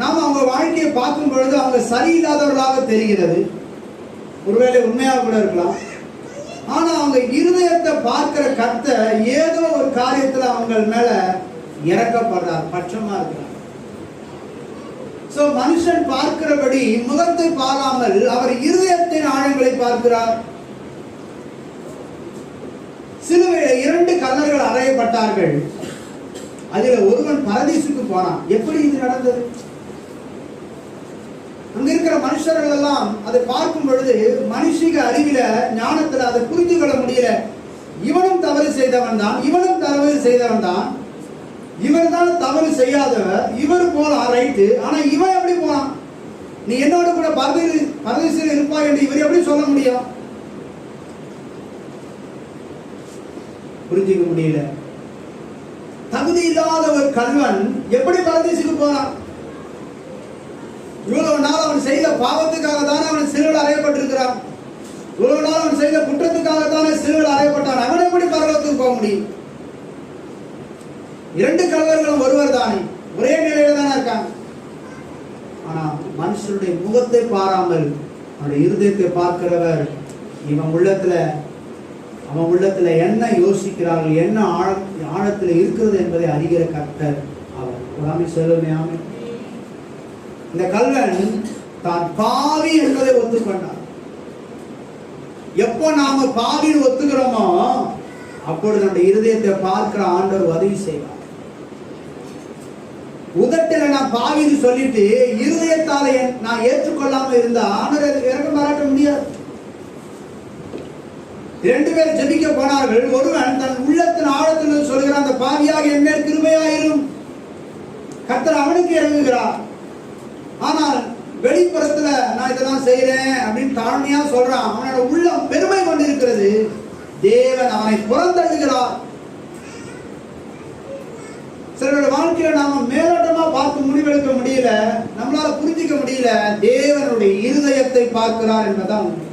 நாம் அவங்க வாழ்க்கையை பார்க்கும் பொழுது அவங்க சரியில்லாதவர்களாக தெரிகிறது. ஒருவேளை உண்மையாக கூட இருக்கலாம். ஆனா அவங்க இருதயத்தை பார்க்கிற கத்த ஏதோ ஒரு காரியத்துல அவங்க மேல இறக்கப்படுறார் பட்சமா இருக்கிறார். சோ மனுஷன் பார்க்கிறபடி முகத்தை பாராமல் அவர் இருதயத்தின் ஆழங்களை பார்க்கிறார். சிலுவையில இரண்டு கல்லர்கள் அறையப்பட்டார்கள். அதில் ஒருவன் பரதீசுக்கு போனான். எப்படி இது நடந்தது? மனுஷர்கள் எல்லாம் அதை பார்க்கும் பொழுது மனுஷிக அறிவில ஞானத்துல அதை புரிந்து கொள்ள முடியல. இவனும் தவறு செய்தவன் தான் இவனும் தவறு செய்தவன் தான். இவர் தான் தவறு செய்யாதவர் இவர் போலாம் ரைட்டு ஆனா இவன் எப்படி போலாம்? நீ என்னோட கூட பரதேசி பரதேசியில் இருப்பாய் என்று இவர் எப்படி சொல்ல முடியும்? புரிஞ்சுக்க முடியல. தகுதி இல்லாத ஒரு கல்வன் எப்படி பரதேசிக்கு போறான் இவ்வளவு அவன் செய்த பாவத்துக்காக தானே அவன் சிறுவில் அறையப்பட்டிருக்கிறான். இவ்வளவு நாள் அவன் செய்த குற்றத்துக்காக தானே சிறுவில் அறையப்பட்டான். அவன் எப்படி பரலோகத்துக்கு போக முடியும்? இரண்டு கல்வர்களும் ஒருவர் தானே. ஒரே நிலையில தானே இருக்காங்க. ஆனா மனுஷனுடைய முகத்தை பாராமல் அவனுடைய இருதயத்தை பார்க்கிறவர் இவன் உள்ளத்துல அவன் உள்ளத்துல என்ன யோசிக்கிறார்கள் என்ன ஆழ ஆழத்துல இருக்கிறது என்பதை அறிகிற கர்த்தர் அவர். உடாமி செல்வமே ஆமை இந்த கல்வன் தான் பாவி என்பதை ஒத்துக்கொண்டார். எப்போ நாம பாவின்னு ஒத்துக்கிறோமோ அப்பொழுது அந்த இருதயத்தை பார்க்கிற ஆண்டவர் உதவி செய்வார். உதட்டில நான் பாவின்னு சொல்லிட்டு இருதயத்தால நான் ஏற்றுக்கொள்ளாம இருந்தா ஆண்டவர் இறக்க பாராட்ட முடியாது. ரெண்டு பேர் ஜெபிக்க போனார்கள். ஒருவன் தன் உள்ளத்தின் ஆழத்தில் சொல்கிறான் அந்த பாவியாக என் மேல் திருமையாயிரும் கர்த்தர் அவனுக்கு இறங்குகிறார். ஆனால் வெளிப்புறத்துல நான் இதெல்லாம் செய்யறேன் அப்படின்னு தாழ்மையா சொல்றான். அவனோட உள்ளம் பெருமை கொண்டிருக்கிறது. தேவன் அவனை புறந்தள்ளுகிறார். சிலருடைய வாழ்க்கையில நாம மேலோட்டமா பார்த்து முடிவெடுக்க முடியல நம்மளால புரிஞ்சிக்க முடியல தேவனுடைய இருதயத்தை பார்க்கிறார் என்பதுதான் உண்மை.